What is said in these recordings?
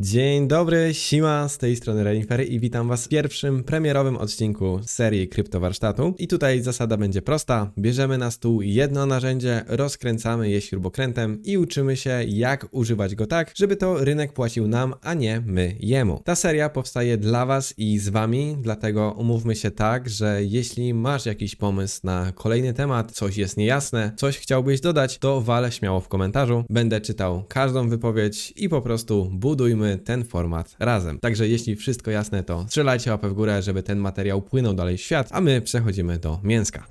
Dzień dobry, Sima, z tej strony Renifer i witam Was w pierwszym premierowym odcinku serii Kryptowarsztatu. I tutaj zasada będzie prosta. Bierzemy na stół jedno narzędzie, rozkręcamy je śrubokrętem i uczymy się jak używać go tak, żeby to rynek płacił nam, a nie my jemu. Ta seria powstaje dla Was i z Wami, dlatego umówmy się tak, że jeśli masz jakiś pomysł na kolejny temat, coś jest niejasne, coś chciałbyś dodać, to wale śmiało w komentarzu. Będę czytał każdą wypowiedź i po prostu budujmy ten format razem. Także jeśli wszystko jasne, to strzelajcie łapę w górę, żeby ten materiał płynął dalej w świat, a my przechodzimy do mięska.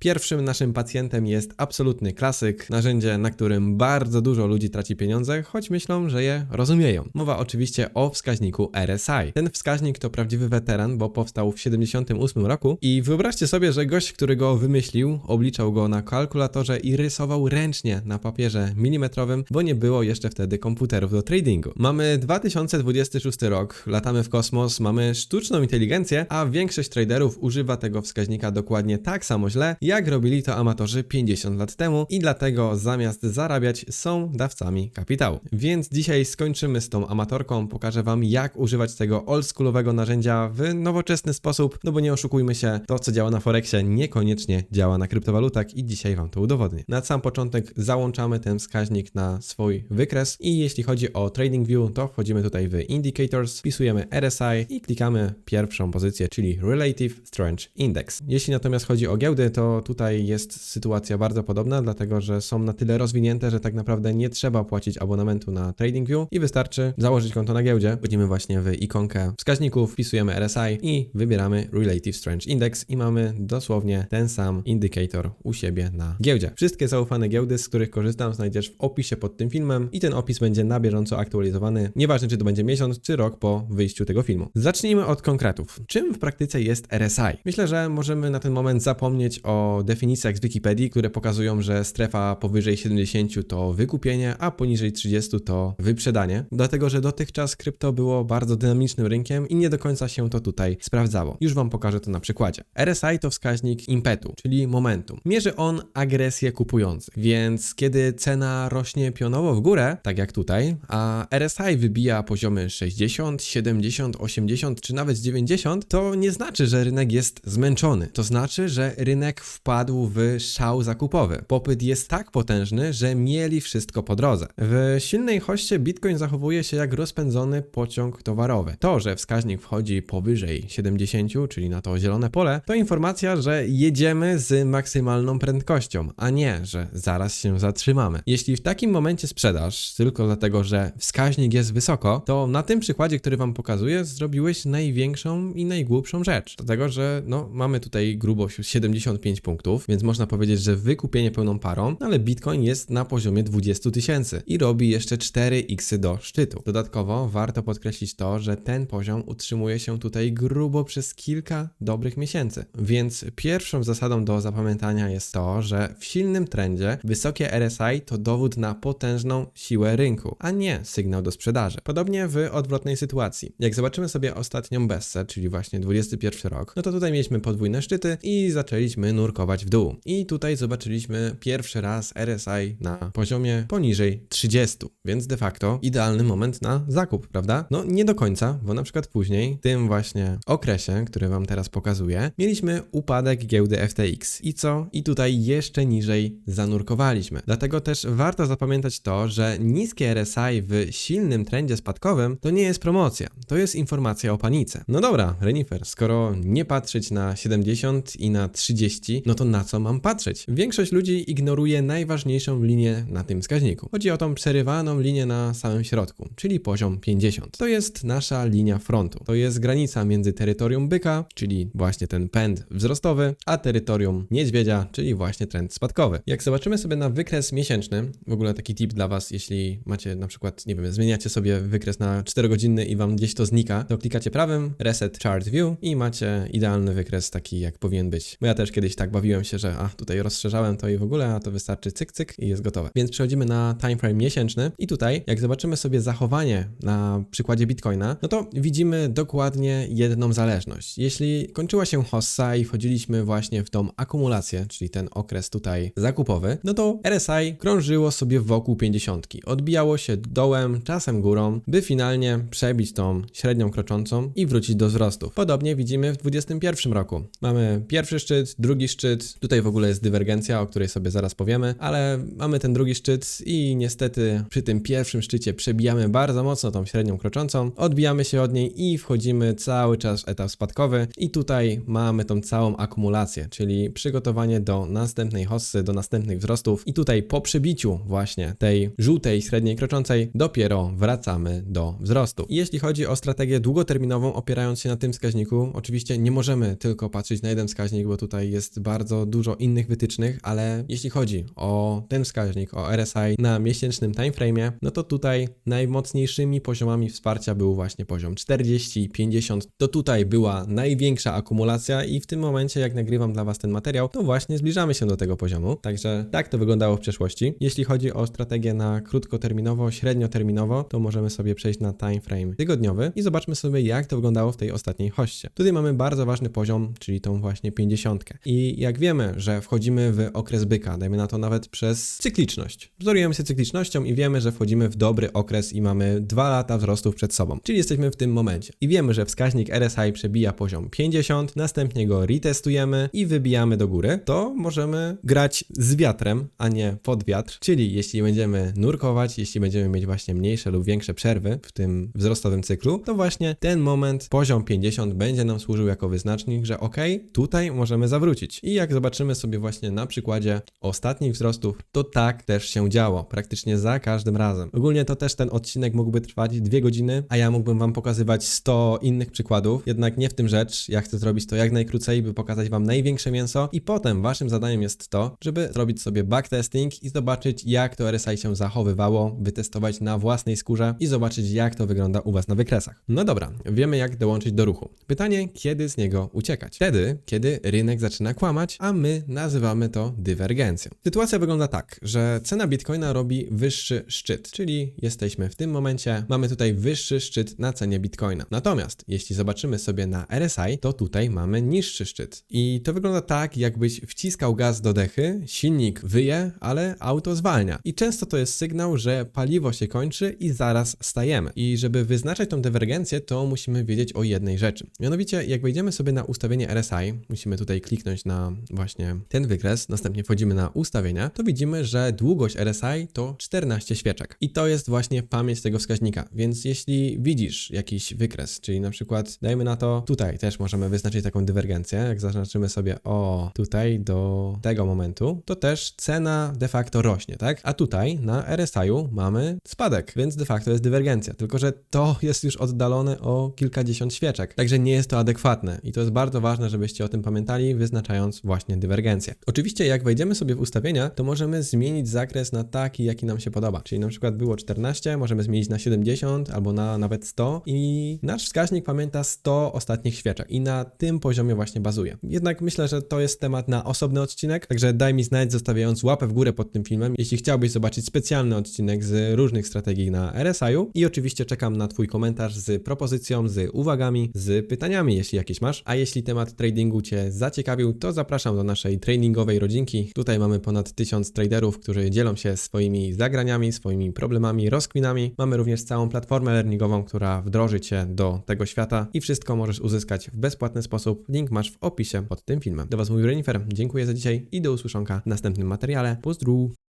Pierwszym naszym pacjentem jest absolutny klasyk, narzędzie, na którym bardzo dużo ludzi traci pieniądze, choć myślą, że je rozumieją. Mowa oczywiście o wskaźniku RSI. Ten wskaźnik to prawdziwy weteran, bo powstał w 78 roku i wyobraźcie sobie, że gość, który go wymyślił, obliczał go na kalkulatorze i rysował ręcznie na papierze milimetrowym, bo nie było jeszcze wtedy komputerów do tradingu. Mamy 2026 rok, latamy w kosmos, mamy sztuczną inteligencję, a większość traderów używa tego wskaźnika dokładnie tak samo źle, jak robili to amatorzy 50 lat temu i dlatego zamiast zarabiać są dawcami kapitału. Więc dzisiaj skończymy z tą amatorką, pokażę wam jak używać tego oldschoolowego narzędzia w nowoczesny sposób, no bo nie oszukujmy się, to co działa na Forexie niekoniecznie działa na kryptowalutach i dzisiaj wam to udowodnię. Na sam początek załączamy ten wskaźnik na swój wykres i jeśli chodzi o TradingView, to wchodzimy tutaj w Indicators, wpisujemy RSI i klikamy pierwszą pozycję, czyli Relative Strength Index. Jeśli natomiast chodzi o giełdy, to tutaj jest sytuacja bardzo podobna, dlatego że są na tyle rozwinięte, że tak naprawdę nie trzeba płacić abonamentu na TradingView i wystarczy założyć konto na giełdzie. Wchodzimy właśnie w ikonkę wskaźników, wpisujemy RSI i wybieramy Relative Strength Index i mamy dosłownie ten sam indykator u siebie na giełdzie. Wszystkie zaufane giełdy, z których korzystam, znajdziesz w opisie pod tym filmem i ten opis będzie na bieżąco aktualizowany, nieważne czy to będzie miesiąc czy rok po wyjściu tego filmu. Zacznijmy od konkretów. Czym w praktyce jest RSI? Myślę, że możemy na ten moment zapomnieć o definicjach z Wikipedii, które pokazują, że strefa powyżej 70 to wykupienie, a poniżej 30 to wyprzedanie. Dlatego, że dotychczas krypto było bardzo dynamicznym rynkiem i nie do końca się to tutaj sprawdzało. Już Wam pokażę to na przykładzie. RSI to wskaźnik impetu, czyli momentum. Mierzy on agresję kupujących, więc kiedy cena rośnie pionowo w górę, tak jak tutaj, a RSI wybija poziomy 60, 70, 80 czy nawet 90, to nie znaczy, że rynek jest zmęczony. To znaczy, że rynek wpadł w szał zakupowy. Popyt jest tak potężny, że mieli wszystko po drodze. W silnej hoście Bitcoin zachowuje się jak rozpędzony pociąg towarowy. To, że wskaźnik wchodzi powyżej 70, czyli na to zielone pole, to informacja, że jedziemy z maksymalną prędkością, a nie, że zaraz się zatrzymamy. Jeśli w takim momencie sprzedasz tylko dlatego, że wskaźnik jest wysoko, to na tym przykładzie, który wam pokazuję, zrobiłeś największą i najgłupszą rzecz. Dlatego, że no, mamy tutaj grubo 75 punktów, więc można powiedzieć, że wykupienie pełną parą, ale Bitcoin jest na poziomie 20 tysięcy i robi jeszcze 4x do szczytu. Dodatkowo warto podkreślić to, że ten poziom utrzymuje się tutaj grubo przez kilka dobrych miesięcy. Więc pierwszą zasadą do zapamiętania jest to, że w silnym trendzie wysokie RSI to dowód na potężną siłę rynku, a nie sygnał do sprzedaży. Podobnie w odwrotnej sytuacji. Jak zobaczymy sobie ostatnią Bessę, czyli właśnie 21 rok, no to tutaj mieliśmy podwójne szczyty i zaczęliśmy nurkować w dół. I tutaj zobaczyliśmy pierwszy raz RSI na poziomie poniżej 30, więc de facto idealny moment na zakup, prawda? No nie do końca, bo na przykład później, w tym właśnie okresie, który wam teraz pokazuję, mieliśmy upadek giełdy FTX. I co? I tutaj jeszcze niżej zanurkowaliśmy. Dlatego też warto zapamiętać to, że niskie RSI w silnym trendzie spadkowym to nie jest promocja, to jest informacja o panice. No dobra, Renifer, skoro nie patrzeć na 70 i na 30, no to na co mam patrzeć? Większość ludzi ignoruje najważniejszą linię na tym wskaźniku. Chodzi o tą przerywaną linię na samym środku, czyli poziom 50. To jest nasza linia frontu. To jest granica między terytorium byka, czyli właśnie ten pęd wzrostowy, a terytorium niedźwiedzia, czyli właśnie trend spadkowy. Jak zobaczymy sobie na wykres miesięczny, w ogóle taki tip dla Was, jeśli macie na przykład, nie wiem, zmieniacie sobie wykres na 4 godziny i Wam gdzieś to znika, to klikacie prawym, reset chart view i macie idealny wykres taki jak powinien być. Bo ja też kiedyś tak tak bawiłem się, że a tutaj rozszerzałem to i w ogóle, a to wystarczy cyk, cyk i jest gotowe. Więc przechodzimy na timeframe miesięczny i tutaj, jak zobaczymy sobie zachowanie na przykładzie Bitcoina, no to widzimy dokładnie jedną zależność. Jeśli kończyła się hossa i wchodziliśmy właśnie w tą akumulację, czyli ten okres tutaj zakupowy, no to RSI krążyło sobie wokół 50. Odbijało się dołem, czasem górą, by finalnie przebić tą średnią kroczącą i wrócić do wzrostów. Podobnie widzimy w 2021 roku. Mamy pierwszy szczyt, drugi szczyt, tutaj w ogóle jest dywergencja, o której sobie zaraz powiemy, ale mamy ten drugi szczyt i niestety przy tym pierwszym szczycie przebijamy bardzo mocno tą średnią kroczącą, odbijamy się od niej i wchodzimy cały czas w etap spadkowy. I tutaj mamy tą całą akumulację, czyli przygotowanie do następnej hossy, do następnych wzrostów. I tutaj po przebiciu właśnie tej żółtej średniej kroczącej dopiero wracamy do wzrostu. Jeśli chodzi o strategię długoterminową opierając się na tym wskaźniku, oczywiście nie możemy tylko patrzeć na jeden wskaźnik, bo tutaj jest bardzo dużo innych wytycznych, ale jeśli chodzi o ten wskaźnik, o RSI na miesięcznym timeframe'ie, no to tutaj najmocniejszymi poziomami wsparcia był właśnie poziom 40 i 50. To tutaj była największa akumulacja i w tym momencie, jak nagrywam dla Was ten materiał, to właśnie zbliżamy się do tego poziomu. Także tak to wyglądało w przeszłości. Jeśli chodzi o strategię na krótkoterminowo, średnioterminowo, to możemy sobie przejść na timeframe tygodniowy i zobaczmy sobie, jak to wyglądało w tej ostatniej hoście. Tutaj mamy bardzo ważny poziom, czyli tą właśnie 50. I jak wiemy, że wchodzimy w okres byka, dajmy na to nawet przez cykliczność. Wzorujemy się cyklicznością i wiemy, że wchodzimy w dobry okres i mamy dwa lata wzrostów przed sobą. Czyli jesteśmy w tym momencie. I wiemy, że wskaźnik RSI przebija poziom 50, następnie go retestujemy i wybijamy do góry, to możemy grać z wiatrem, a nie pod wiatr. Czyli jeśli będziemy nurkować, jeśli będziemy mieć właśnie mniejsze lub większe przerwy w tym wzrostowym cyklu, to właśnie ten moment, poziom 50 będzie nam służył jako wyznacznik, że ok, tutaj możemy zawrócić. I jak zobaczymy sobie właśnie na przykładzie ostatnich wzrostów, to tak też się działo, praktycznie za każdym razem. Ogólnie to też ten odcinek mógłby trwać dwie godziny, a ja mógłbym wam pokazywać 100 innych przykładów, jednak nie w tym rzecz. Ja chcę zrobić to jak najkrócej, by pokazać wam największe mięso i potem waszym zadaniem jest to, żeby zrobić sobie backtesting i zobaczyć jak to RSI się zachowywało, wytestować na własnej skórze i zobaczyć jak to wygląda u was na wykresach. No dobra, wiemy jak dołączyć do ruchu. Pytanie, kiedy z niego uciekać? Wtedy, kiedy rynek zaczyna kłamać, a my nazywamy to dywergencją. Sytuacja wygląda tak, że cena Bitcoina robi wyższy szczyt, czyli jesteśmy w tym momencie, mamy tutaj wyższy szczyt na cenie Bitcoina. Natomiast jeśli zobaczymy sobie na RSI, to tutaj mamy niższy szczyt. I to wygląda tak, jakbyś wciskał gaz do dechy, silnik wyje, ale auto zwalnia. I często to jest sygnał, że paliwo się kończy i zaraz stajemy. I żeby wyznaczać tą dywergencję, to musimy wiedzieć o jednej rzeczy. Mianowicie, jak wejdziemy sobie na ustawienie RSI, musimy tutaj kliknąć na właśnie ten wykres, następnie wchodzimy na ustawienia, to widzimy, że długość RSI to 14 świeczek. I to jest właśnie pamięć tego wskaźnika. Więc jeśli widzisz jakiś wykres, czyli na przykład dajmy na to tutaj też możemy wyznaczyć taką dywergencję, jak zaznaczymy sobie o tutaj do tego momentu, to też cena de facto rośnie, tak? A tutaj na RSI-u mamy spadek, więc de facto jest dywergencja. Tylko, że to jest już oddalone o kilkadziesiąt świeczek. Także nie jest to adekwatne i to jest bardzo ważne, żebyście o tym pamiętali, wyznaczając właśnie dywergencję. Oczywiście, jak wejdziemy sobie w ustawienia, to możemy zmienić zakres na taki, jaki nam się podoba. Czyli na przykład było 14, możemy zmienić na 70 albo na nawet 100 i nasz wskaźnik pamięta 100 ostatnich świeczek i na tym poziomie właśnie bazuje. Jednak myślę, że to jest temat na osobny odcinek, także daj mi znać, zostawiając łapę w górę pod tym filmem, jeśli chciałbyś zobaczyć specjalny odcinek z różnych strategii na RSI-u i oczywiście czekam na Twój komentarz z propozycją, z uwagami, z pytaniami, jeśli jakieś masz. A jeśli temat tradingu Cię zaciekawił, to zapraszam do naszej tradingowej rodzinki. Tutaj mamy ponad 1000 traderów, którzy dzielą się swoimi zagraniami, swoimi problemami, rozkwinami. Mamy również całą platformę learningową, która wdroży Cię do tego świata i wszystko możesz uzyskać w bezpłatny sposób. Link masz w opisie pod tym filmem. Do Was mówił Renifer, dziękuję za dzisiaj i do usłyszonka w następnym materiale. Pozdrów!